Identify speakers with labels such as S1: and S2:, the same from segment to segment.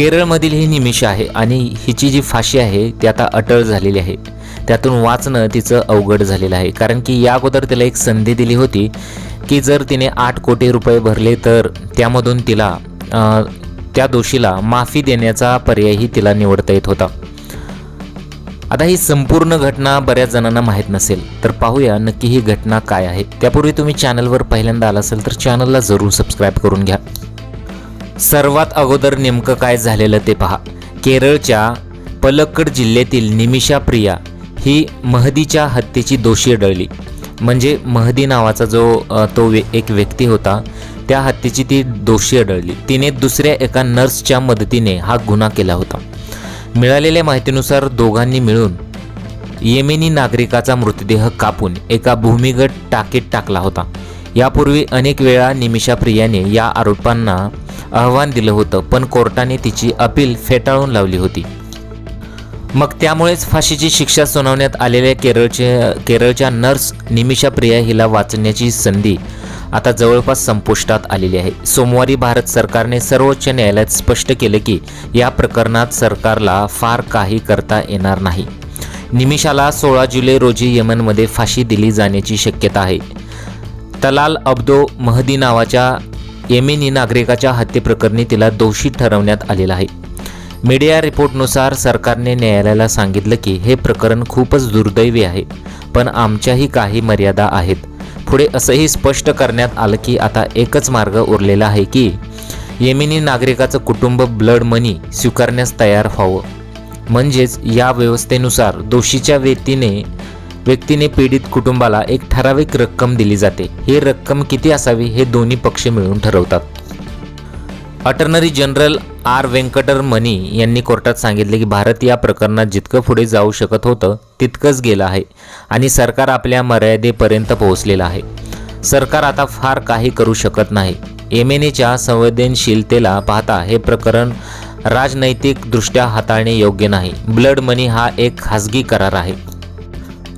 S1: केरळमधील ही निमिष आहे आणि हिची जी फाशी आहे ती आता अटळ झालेली आहे. त्यातून वाचणं तिचं अवघड झालेलं आहे. कारण की या अगोदर तिला एक संधी दिली होती की जर तिने आठ कोटी रुपये भरले तर त्यामधून तिला त्या दोषीला माफी देण्याचा पर्यायही तिला निवडता येत होता. आता ही संपूर्ण घटना बऱ्याच जणांना माहीत नसेल. तर पाहूया नक्की ही घटना काय आहे. त्यापूर्वी तुम्ही चॅनलवर पहिल्यांदा आला असेल तर चॅनलला जरूर सबस्क्राईब करून घ्या. सर्वात अगोदर नेमकं काय झालेलं ते पहा. केरळच्या पलक्कड जिल्ह्यातील निमिषा प्रिया ही महदीच्या हत्येची दोषी आढळली. म्हणजे महदी नावाचा जो तो वे एक व्यक्ती होता त्या हत्येची ती दोषी आढळली. तिने दुसऱ्या एका नर्सच्या मदतीने हा गुन्हा केला होता. मिळालेल्या माहितीनुसार दोघांनी मिळून येमेनी नागरिकाचा मृतदेह कापून एका भूमिगत टाकीत टाकला होता. यापूर्वी अनेक वेळा निमिषा प्रियाने या आरोपांना आव्हान दिलं होतं पण कोर्टाने तिची अपील फेटाळून लावली होती. मग त्यामुळेच फाशीची शिक्षा सुनावण्यात आलेल्या केरळचे केरळच्या नर्स निमिषा प्रिया हिला वाचण्याची संधी आता जवळपास संपुष्टात आलेली आहे. सोमवारी भारत सरकारने सर्वोच्च न्यायालयात स्पष्ट केलं की या प्रकरणात सरकारला फार काही करता येणार नाही. निमिषाला सोळा जुलै रोजी यमनमध्ये फाशी दिली जाण्याची शक्यता आहे. तलाल अब्दो महदी नावाच्या येमेनी नागरिकाच्या हत्येप्रकरणी तिला दोषी ठरवण्यात आलेला आहे. मीडिया रिपोर्टनुसार सरकारने न्यायालयाला सांगितलं की हे प्रकरण खूपच दुर्दैवी आहे पण आमच्याही काही मर्यादा आहेत. पुढे असंही स्पष्ट करण्यात आलं की आता एकच मार्ग उरलेला आहे की येमिनी नागरिकाचं कुटुंब ब्लड मनी स्वीकारण्यास तयार व्हावं. म्हणजेच या व्यवस्थेनुसार दोषीच्या व्यक्तीने व्यक्तीने पीडित कुटुंबाला एक ठराविक रक्कम दिली जाते. ही रक्कम किती असावी हे दोन्ही पक्ष मिळून ठरवतात. अटर्नरी जनरल आर. व्यंकटर मनी यांनी कोर्टात सांगितले की भारत या प्रकरणात जितकं पुढे जाऊ शकत होतं तितकंच गेलं आहे आणि सरकार आपल्या मर्यादेपर्यंत पोहोचलेलं आहे. सरकार आता फार काही करू शकत नाही. एमएनएच्या संवेदनशीलतेला पाहता हे प्रकरण राजनैतिकदृष्ट्या हाताळणे योग्य नाही. ब्लड मनी हा एक खाजगी करार आहे.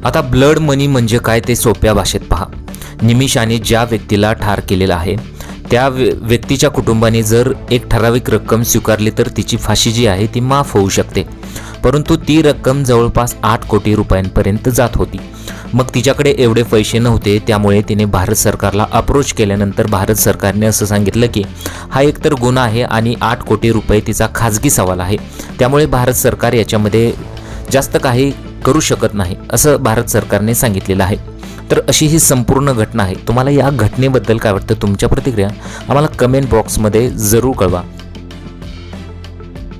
S1: आता ब्लड मनी म्हणजे काय ते सोप्या भाषेत पहा. निमिषाने ज्या व्यक्तीला ठार केलेलं आहे त्या व्य- व्यक्तीच्या कुटुंबाने जर एक ठराविक रक्कम स्वीकारली तर तिची फाशी जी आहे ती माफ होऊ शकते. परंतु ती रक्कम जवळपास आठ कोटी रुपयांपर्यंत जात होती. मग तिच्याकडे एवढे पैसे नव्हते त्यामुळे तिने भारत सरकारला अप्रोच केल्यानंतर भारत सरकारने असं सांगितलं की हा एकतर गुन्हा आहे आणि आठ कोटी रुपये तिचा खाजगी सवाल आहे. त्यामुळे भारत सरकार याच्यामध्ये जास्त काही करू शकत नाही असं भारत सरकारने सांगितलेलं आहे. तर अशी ही संपूर्ण घटना आहे. तुम्हाला या घटनेबद्दल काय वाटतं? तुमच्या प्रतिक्रिया आम्हाला कमेंट बॉक्समध्ये जरूर कळवा.